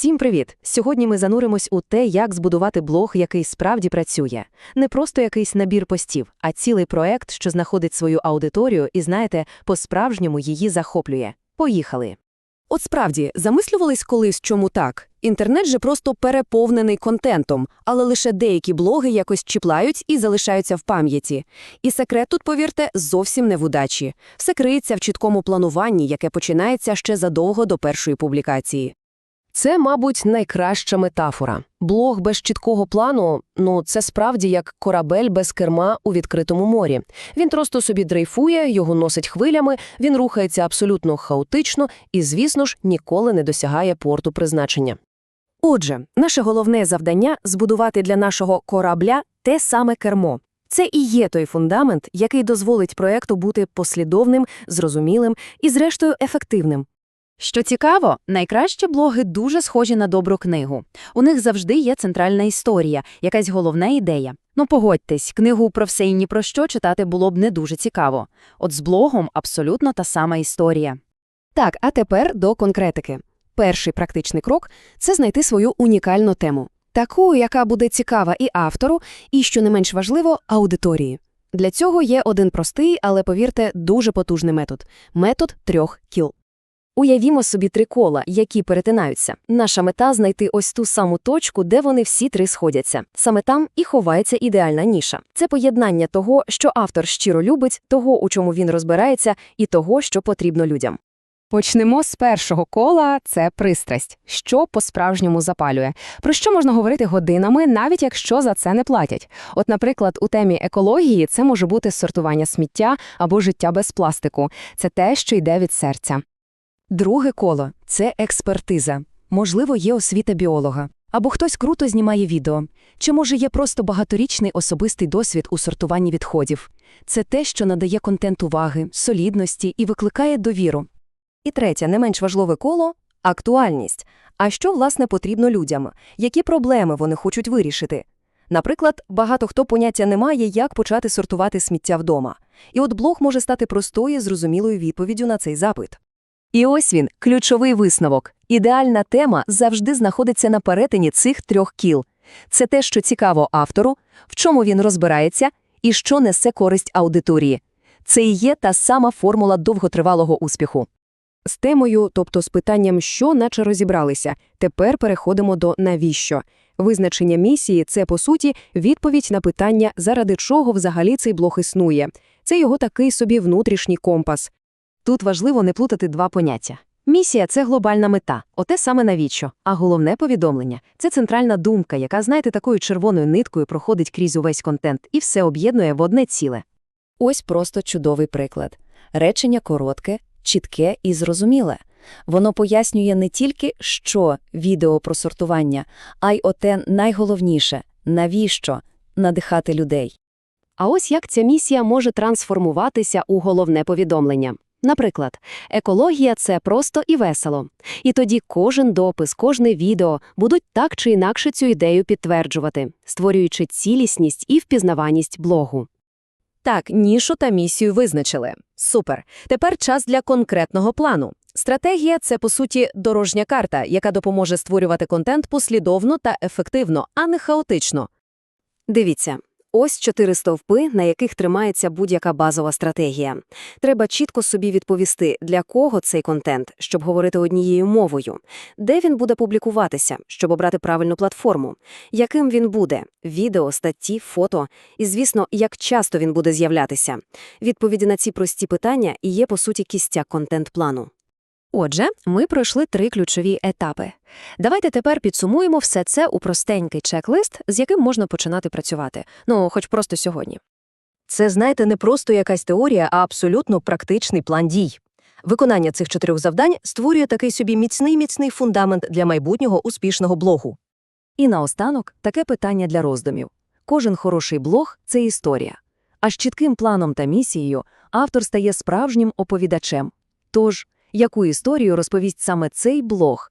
Всім привіт! Сьогодні ми зануримось у те, як збудувати блог, який справді працює. Не просто якийсь набір постів, а цілий проект, що знаходить свою аудиторію і, знаєте, по-справжньому її захоплює. Поїхали! От справді, замислювались колись, чому так? Інтернет же просто переповнений контентом, але лише деякі блоги якось чіплають і залишаються в пам'яті. І секрет тут, повірте, зовсім не в удачі. Все криється в чіткому плануванні, яке починається ще задовго до першої публікації. Це, мабуть, найкраща метафора. Блог без чіткого плану ну, це справді як корабель без керма у відкритому морі. Він просто собі дрейфує, його носить хвилями, він рухається абсолютно хаотично і, звісно ж, ніколи не досягає порту призначення. Отже, наше головне завдання збудувати для нашого корабля те саме кермо. Це і є той фундамент, який дозволить проекту бути послідовним, зрозумілим і, зрештою, ефективним. Що цікаво, найкращі блоги дуже схожі на добру книгу. У них завжди є центральна історія, якась головна ідея. Ну погодьтесь, книгу про все і ні про що читати було б не дуже цікаво. От з блогом абсолютно та сама історія. Так, а тепер до конкретики. Перший практичний крок це знайти свою унікальну тему, таку, яка буде цікава і автору, і, що не менш важливо, аудиторії. Для цього є один простий, але, повірте, дуже потужний метод метод трьох кіл. Уявімо собі три кола, які перетинаються. Наша мета знайти ось ту саму точку, де вони всі три сходяться. Саме там і ховається ідеальна ніша. Це поєднання того, що автор щиро любить, того, у чому він розбирається, і того, що потрібно людям. Почнемо з першого кола це пристрасть, що по-справжньому запалює. Про що можна говорити годинами, навіть якщо за це не платять. От, наприклад, у темі екології це може бути сортування сміття або життя без пластику. Це те, що йде від серця. Друге коло це експертиза. Можливо, є освіта біолога. Або хтось круто знімає відео. Чи може є просто багаторічний особистий досвід у сортуванні відходів. Це те, що надає контент уваги, солідності і викликає довіру. І третє, не менш важливе коло актуальність. А що, власне, потрібно людям? Які проблеми вони хочуть вирішити? Наприклад, багато хто поняття не має, як почати сортувати сміття вдома. І от блог може стати простою, зрозумілою відповіддю на цей запит. І ось він, ключовий висновок. Ідеальна тема завжди знаходиться на перетині цих трьох кіл. Це те, що цікаво автору, в чому він розбирається і що несе користь аудиторії. Це і є та сама формула довготривалого успіху. З темою, тобто з питанням «що», наче розібралися. Тепер переходимо до «навіщо?». Визначення місії – це, по суті, відповідь на питання, заради чого взагалі цей блог існує. Це його такий собі внутрішній компас. Тут важливо не плутати два поняття. Місія це глобальна мета, оте саме навіщо. А головне повідомлення це центральна думка, яка, знаєте, такою червоною ниткою проходить крізь увесь контент і все об'єднує в одне ціле. Ось просто чудовий приклад. Речення коротке, чітке і зрозуміле. Воно пояснює не тільки, що відео про сортування, а й оте найголовніше навіщо надихати людей. А ось як ця місія може трансформуватися у головне повідомлення. Наприклад, екологія це просто і весело. І тоді кожен допис, кожне відео будуть так чи інакше цю ідею підтверджувати, створюючи цілісність і впізнаваність блогу. Так, нішу та місію визначили. Супер. Тепер час для конкретного плану. Стратегія це, по суті, дорожня карта, яка допоможе створювати контент послідовно та ефективно, а не хаотично. Дивіться. Ось чотири стовпи, на яких тримається будь-яка базова стратегія. Треба чітко собі відповісти, для кого цей контент, щоб говорити однією мовою, де він буде публікуватися, щоб обрати правильну платформу, яким він буде – відео, статті, фото, і, звісно, як часто він буде з'являтися. Відповіді на ці прості питання і є, по суті, кістяк контент-плану. Отже, ми пройшли три ключові етапи. Давайте тепер підсумуємо все це у простенький чек-лист, з яким можна починати працювати. Ну, хоч просто сьогодні. Це, знаєте, не просто якась теорія, а абсолютно практичний план дій. Виконання цих чотирьох завдань створює такий собі міцний-міцний фундамент для майбутнього успішного блогу. І наостанок таке питання для роздумів. Кожен хороший блог – це історія. А з чітким планом та місією автор стає справжнім оповідачем. Тож, яку історію розповість саме цей блог,